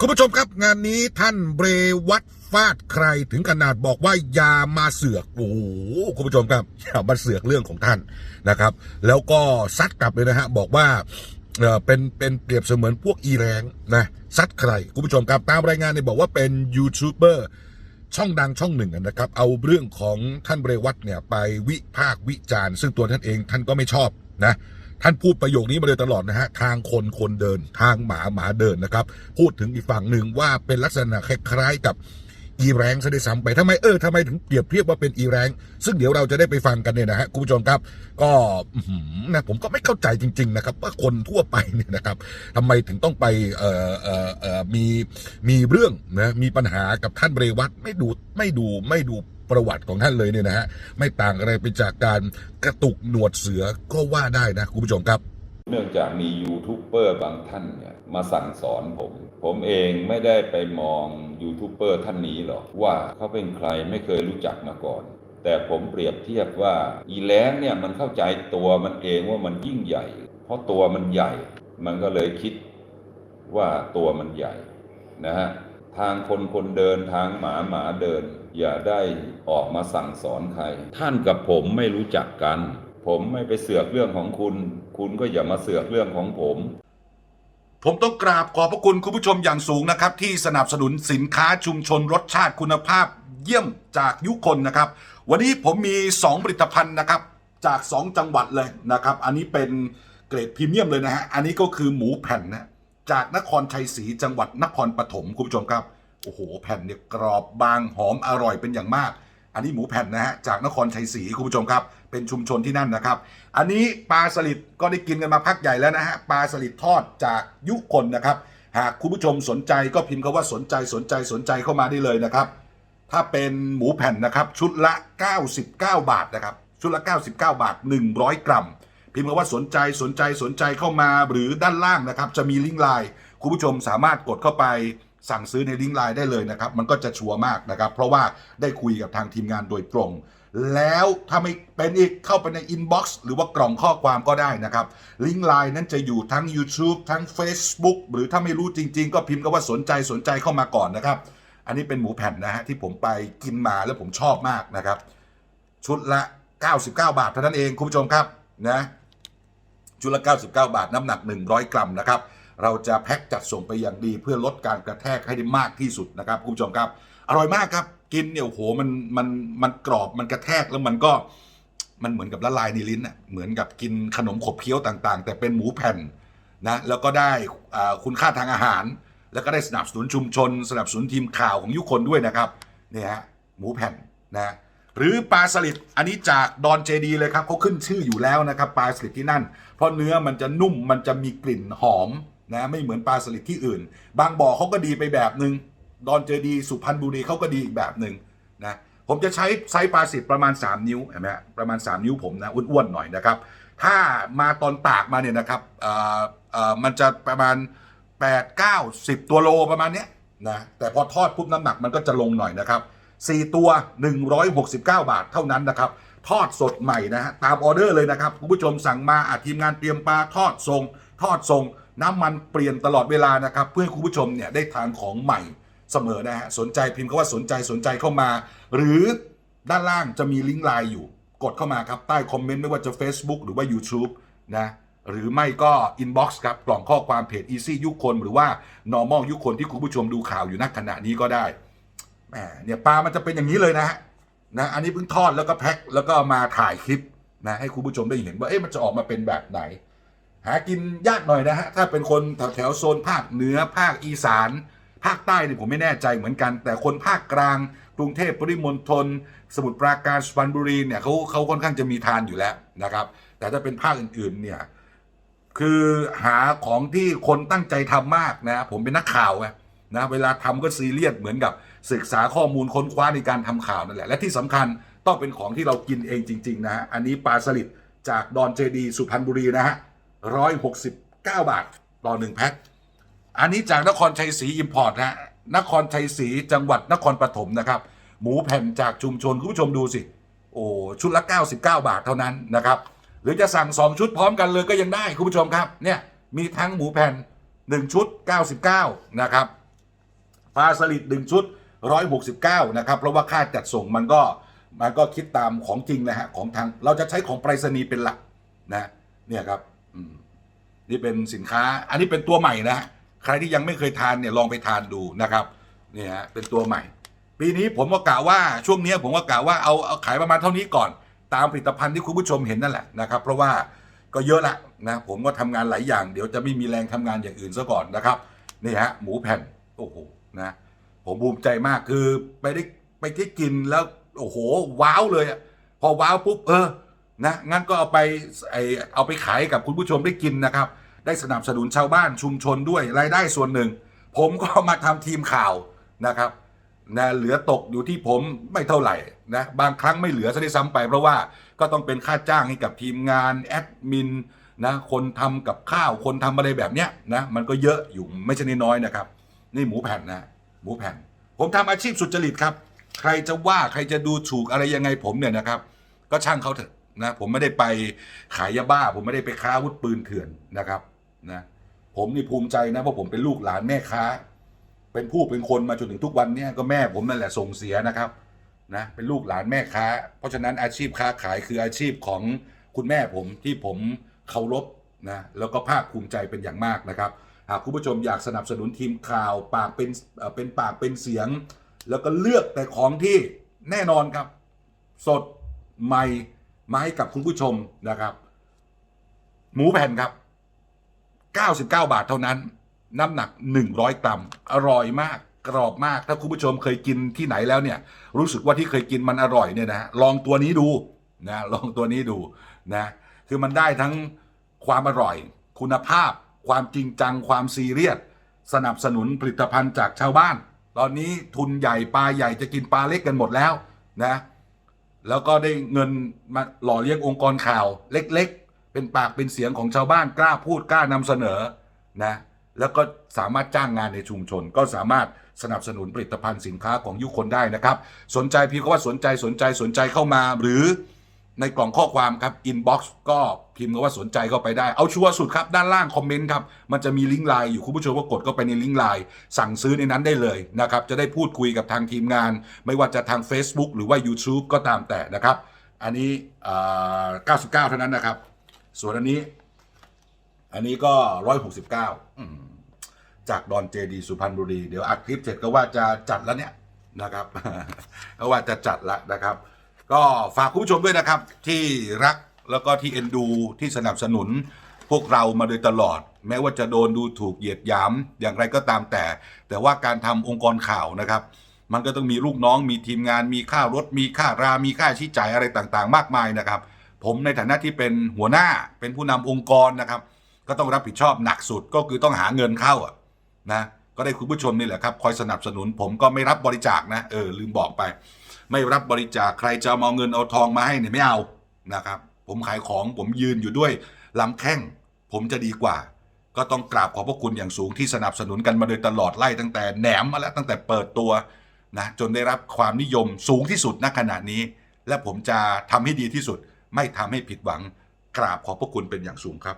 คุณผู้ชมครับงานนี้ท่านเบรวัตฟาดใครถึงขนาดบอกว่าอย่ามาเสือกโอ้โหคุณผู้ชมครับอย่ามาเสือกเรื่องของท่านนะครับ แล้วก็ซัดกลับเลยนะฮะบอกว่าเออเป็นเป็นเปรียบเสมือนพวกอีแรงนะซัดใครคุณผู้ชมครับตามรายงานเนี่ยบอกว่าเป็นยูทูบเบอร์ช่องดังช่องหนึ่งนะครับ เอาเรื่องของท่านเบรวัตเนี่ยไปวิพากษ์วิจารณ์ ซึ่งตัวท่านเองท่านก็ไม่ชอบนะ ท่านพูดประโยคนี้มาโดยตลอดนะฮะทางคนคนเดิน ทางหมาหมาเดินนะครับ พูดถึงอีกฝั่งหนึ่งว่าเป็นลักษณะคล้ายๆกับอีแรงซะด้วยซ้ำไปทำไมเออทำไมถึงเปรียบเทียบว่าเป็นอีแรงซึ่งเดี๋ยวเราจะได้ไปฟังกันเนี่ยนะฮะคุณผู้ชมครับ ก็นะผมก็ไม่เข้าใจจริง ๆ นะครับ ว่าคนทั่วไปเนี่ยนะครับทำไมถึงต้องไปเอ่อเอ่อเอ่อมีมีเรื่องนะมีปัญหากับท่านเบรวัตไม่ดูไม่ดูไม่ดู ประวัติของท่านเลยเนี่ยนะฮะไม่ต่างอะไรไปจากการกระตุกหนวดเสือก็ว่าได้นะคุณผู้ชมครับ เนื่องจากมียูทูบเบอร์บางท่านเนี่ยมาสั่งสอนผม ผมเองไม่ได้ไปมองยูทูบเบอร์ท่านนี้หรอกว่าเขาเป็นใครไม่เคยรู้จักมาก่อน แต่ผมเปรียบเทียบว่าอีแล้งเนี่ยมันเข้าใจตัวมันเองว่ามันยิ่งใหญ่ เพราะตัวมันใหญ่ มันก็เลยคิดว่าตัวมันใหญ่นะฮะทางคนคนเดินทางหมาหมาเดิน อย่าได้ออกมาสั่งสอนใคร ท่านกับผมไม่รู้จักกัน ผมไม่ไปเสือกเรื่องของคุณ คุณก็อย่ามาเสือกเรื่องของผม ผมต้องกราบขอบพระคุณคุณผู้ชมอย่างสูงนะครับ ที่สนับสนุนสินค้าชุมชนรสชาติคุณภาพเยี่ยมจากยุคนนะครับ วันนี้ผมมี 2 ผลิตภัณฑ์นะครับ จาก 2 จังหวัดเลยนะครับ อันนี้เป็นเกรดพรีเมียมเลยนะฮะอันนี้ก็คือหมูแผ่นนะจากนครชัยศรีจังหวัดนครปฐมคุณผู้ชมครับ โอ้โหแผ่นเนี่ยกรอบบางหอมอร่อยเป็นอย่างมาก อันนี้หมูแผ่นนะฮะจากนครชัยศรีคุณผู้ชมครับ เป็นชุมชนที่นั่นนะครับ อันนี้ปลาสลิดก็ได้กินกันมาพักใหญ่แล้วนะฮะปลาสลิดทอดจากยุคนนะครับ หากคุณผู้ชมสนใจก็พิมพ์คำว่าสนใจสนใจสนใจเข้ามาได้เลยนะครับ ถ้าเป็นหมูแผ่นนะครับชุดละ 99 บาทนะครับชุดละ 99 บาท 100 กรัม พิมพ์คำว่าสนใจสนใจสนใจเข้ามาหรือด้านล่างนะครับ จะมีลิงก์ไลน์คุณผู้ชมสามารถกดเข้าไป สั่งซื้อในลิงก์ไลน์ได้เลยนะครับ มันก็จะชัวร์มากนะครับ เพราะว่าได้คุยกับทางทีมงานโดยตรง แล้วถ้าไม่เป็นอีกเข้าไปในอินบ็อกซ์หรือว่ากล่องข้อความก็ได้นะครับ ลิงก์ไลน์นั้นจะอยู่ทั้ง YouTube ทั้ง Facebook หรือถ้าไม่รู้จริง ๆ ก็พิมพ์คำว่าสนใจสนใจเข้ามาก่อนนะครับ อันนี้เป็นหมูแผ่นนะฮะที่ผมไปกินมาแล้วผมชอบมากนะครับ ชุดละ 99 บาทเท่านั้นเองคุณผู้ชมครับนะชุดละ 99 บาทน้ำหนัก 100 กรัมนะครับ เราจะแพ็คจัดส่งไปอย่างดี เพื่อลดการกระแทกให้ได้มากที่สุดนะครับคุณผู้ชมครับอร่อยมากครับ กินเนี่ยโอ้โหมันมันมันกรอบมันกระแทกแล้วมันก็มันเหมือนกับละลายในลิ้นอะเหมือนกับกินขนมขบเคี้ยวต่างๆ แต่เป็นหมูแผ่นนะแล้วก็ได้อ่าคุณค่าทางอาหาร แล้วก็ได้สนับสนุนชุมชน สนับสนุนทีมข่าวของยุคนด้วยนะครับเนี่ยฮะหมูแผ่นนะหรือปลาสลิดอันนี้จากดอนเจดีเลยครับเขาขึ้นชื่ออยู่แล้วนะครับปลาสลิดที่นั่น เพราะเนื้อมันจะนุ่มมันจะมีกลิ่นหอม นะไม่เหมือนปลาสลิดที่อื่น บางบ่อเขาก็ดีไปแบบหนึ่งดอนเจดีสุพรรณบุรีเขาก็ดีอีกแบบหนึ่งนะผมจะใช้ไซส์ปลาสลิดประมาณ 3 นิ้วเห็นไหมประมาณ 3 นิ้วผมนะอ้วนๆหน่อยนะครับ ถ้ามาตอนตากมาเนี่ยนะครับมันจะประมาณ 8 9 10 ตัวโลประมาณเนี้ยนะแต่พอทอดปุ๊บน้ำหนักมันก็จะลงหน่อยนะครับ 4 ตัว 169 บาทเท่านั้นนะครับทอดสดใหม่นะฮะตามออเดอร์เลยนะครับคุณผู้ชมสั่งมาอาทีมงานเตรียมปลาทอดทรง ทอดทรง น้ำมันเปลี่ยนตลอดเวลานะครับ เพื่อให้คุณผู้ชมเนี่ยได้ทานของใหม่เสมอนะฮะสนใจพิมพ์คำว่าสนใจสนใจเข้ามา หรือด้านล่างจะมีลิงก์ไลน์อยู่ กดเข้ามาครับ ใต้คอมเมนต์ไม่ว่าจะ Facebook หรือว่า YouTube นะหรือไม่ก็ inbox ครับ กล่องข้อความเพจ easy ยุคคน หรือว่า normal ยุคคนที่คุณผู้ชมดูข่าวอยู่ณขณะนี้ก็ได้แหมเนี่ยปลามันจะเป็นอย่างนี้เลยนะฮะนะอันนี้เพิ่งทอดแล้วก็แพ็คแล้วก็มาถ่ายคลิปนะให้คุณผู้ชมได้เห็นว่าเอ๊ะมันจะออกมาเป็นแบบไหน หากินยากหน่อยนะฮะ ถ้าเป็นคนแถวแถวโซนภาคเหนือภาคอีสาน ภาคใต้เนี่ยผมไม่แน่ใจเหมือนกัน แต่คนภาคกลาง กรุงเทพปริมณฑลสมุทรปราการสุพรรณบุรีเนี่ยเขาเขาค่อนข้างจะมีทานอยู่แล้วนะครับ แต่ถ้าเป็นภาคอื่นๆเนี่ยคือหาของที่คนตั้งใจทำมากนะ ผมเป็นนักข่าวไงนะเวลาทำก็ซีเรียสเหมือนกับศึกษาข้อมูลค้นคว้าในการทำข่าวนั่นแหละ และที่สำคัญต้องเป็นของที่เรากินเองจริง ๆ นะฮะอันนี้ปลาสลิดจากดอนเจดีสุพรรณบุรีนะฮะ ร้อยหกสิบเก้าบาท ต่อหนึ่งแพ็ค อันนี้จากนครชัยศรีอิมพอร์ตนะฮะนครชัยศรีจังหวัดนครปฐมนะครับ หมูแผ่นจากชุมชน คุณผู้ชมดูสิ โอ้ ชุดละ 99 บาทเท่านั้นนะครับ หรือจะสั่ง 2 ชุดพร้อมกันเลยก็ยังได้ คุณผู้ชมครับ เนี่ยมีทั้งหมูแผ่น 1 ชุด 99 นะครับปลาสลิดหนึ่งชุด 169 นะครับ เพราะว่าค่าจัดส่งมันก็มันก็คิดตามของจริงนะฮะของทางเราจะใช้ของไปรษณีย์เป็นหลักนะเนี่ยครับ นี่เป็นสินค้า อันนี้เป็นตัวใหม่นะ ใครที่ยังไม่เคยทานเนี่ยลองไปทานดูนะครับเนี่ยฮะเป็นตัวใหม่ ปีนี้ผมก็กะว่าช่วงนี้ผมก็กะว่าเอาเอาขายประมาณเท่านี้ก่อน ตามผลิตภัณฑ์ที่คุณผู้ชมเห็นนั่นแหละนะครับ เพราะว่าก็เยอะละนะผมก็ทำงานหลายอย่าง เดี๋ยวจะไม่มีแรงทำงานอย่างอื่นซะก่อนนะครับนี่ฮะหมูแผ่นโอ้โหนะผมภูมิใจมากคือไปได้ไปที่กินแล้วโอ้โหว้าวเลยอะพอว้าวปุ๊บเออ นะงั้นก็เอาไปไอเอาไปขายกับคุณผู้ชมได้กินนะครับ ได้สนับสนุนชาวบ้านชุมชนด้วยรายได้ส่วนหนึ่ง ผมก็มาทำทีมข่าวนะครับนะเหลือตกอยู่ที่ผมไม่เท่าไหร่นะบางครั้งไม่เหลือซะด้วยซ้ำไป เพราะว่าก็ต้องเป็นค่าจ้างให้กับทีมงานแอดมินนะคนทำกับข้าวคนทำอะไรแบบเนี้ยนะมันก็เยอะอยู่ไม่ใช่น้อยๆนะครับ นี่หมูแผ่นนะ หมูแผ่น ผมทำอาชีพสุจริตครับ ใครจะว่าใครจะดูถูกอะไรยังไงผมเนี่ยนะครับ ก็ช่างเขาเถอะ นะผมไม่ได้ไปขายยาบ้า ผมไม่ได้ไปค้าอาวุธปืนเถื่อนนะครับนะผมนี่ภูมิใจนะเพราะผมเป็นลูกหลานแม่ค้า เป็นผู้เป็นคนมาจนถึงทุกวันเนี้ก็แม่ผมนั่นแหละส่งเสียนะครับนะเป็นลูกหลานแม่ค้า เพราะฉะนั้นอาชีพค้าขายคืออาชีพของคุณแม่ผมที่ผมเคารพนะแล้วก็ภาคภูมิใจเป็นอย่างมากนะครับหากคุณผู้ชมอยากสนับสนุนทีมข่าวปากเป็นเป็นปากเป็นเสียง แล้วก็เลือกแต่ของที่แน่นอนครับ สดใหม่ มาให้กับคุณผู้ชมนะครับ หมูแผ่นครับ 99 บาทเท่านั้น น้ำหนัก 100 กรัม อร่อยมากกรอบมาก ถ้าคุณผู้ชมเคยกินที่ไหนแล้วเนี่ย รู้สึกว่าที่เคยกินมันอร่อยเนี่ยนะลองตัวนี้ดูนะลองตัวนี้ดูนะคือมันได้ทั้งความอร่อย คุณภาพ ความจริงจัง ความซีเรียสสนับสนุนผลิตภัณฑ์จากชาวบ้าน ตอนนี้ทุนใหญ่ปลาใหญ่จะกินปลาเล็กกันหมดแล้วนะ แล้วก็ได้เงินมาหล่อเลี้ยงองค์กรข่าวเล็กๆ เป็นปากเป็นเสียงของชาวบ้านกล้าพูดกล้านำเสนอนะแล้วก็สามารถจ้างงานในชุมชน ก็สามารถสนับสนุนผลิตภัณฑ์สินค้าของยุคนได้นะครับ สนใจพิมพ์คำว่าสนใจสนใจสนใจเข้ามาหรือ ในกล่องข้อความครับอินบ็อกซ์ก็พิมพ์คำว่าสนใจเข้าไปได้ เอาชัวร์สุดครับ ด้านล่างคอมเมนต์ครับ มันจะมีลิงก์ไลน์อยู่คุณผู้ชมก็กดเข้าไปในลิงก์ไลน์สั่งซื้อในนั้นได้เลยนะครับ จะได้พูดคุยกับทางทีมงาน ไม่ว่าจะทาง Facebook หรือว่า YouTube ก็ตามแต่นะครับ อันนี้อ่า99 เท่านั้นนะครับ ส่วนอันนี้ อันนี้ก็ 169 จากดอนเจดีสุพรรณบุรี เดี๋ยวอัดคลิปเสร็จก็ว่าจะจัดแล้วเนี่ยนะครับก็ว่าจะจัดละนะครับ ก็ฝากคุณผู้ชมด้วยนะครับ ที่รักแล้วก็ที่เอ็นดูที่สนับสนุนพวกเรามาโดยตลอด แม้ว่าจะโดนดูถูกเหยียดหยามอย่างไรก็ตามแต่ แต่ว่าการทำองค์กรข่าวนะครับ มันก็ต้องมีลูกน้องมีทีมงานมีค่ารถ มีค่ารา มีค่าใช้จ่ายอะไรต่างๆ มากมายนะครับ ผมในฐานะที่เป็นหัวหน้าเป็นผู้นำองค์กรนะครับ ก็ต้องรับผิดชอบหนักสุดก็คือต้องหาเงินเข้าอะนะก็ได้คุณผู้ชมนี่แหละครับ คอยสนับสนุนผมก็ไม่รับบริจาคนะเออลืมบอกไป ไม่รับบริจาคใครจะเอาเงินเอาทองมาให้เนี่ยไม่เอานะครับ ผมขายของผมยืนอยู่ด้วยลำแข้งผมจะดีกว่า ก็ต้องกราบขอบพระคุณอย่างสูงที่สนับสนุนกันมาโดยตลอดไล่ตั้งแต่แหนมมาแล้วตั้งแต่เปิดตัวนะจนได้รับความนิยมสูงที่สุดณขณะนี้ และผมจะทำให้ดีที่สุด ไม่ทำให้ผิดหวัง กราบขอบพระคุณเป็นอย่างสูงครับ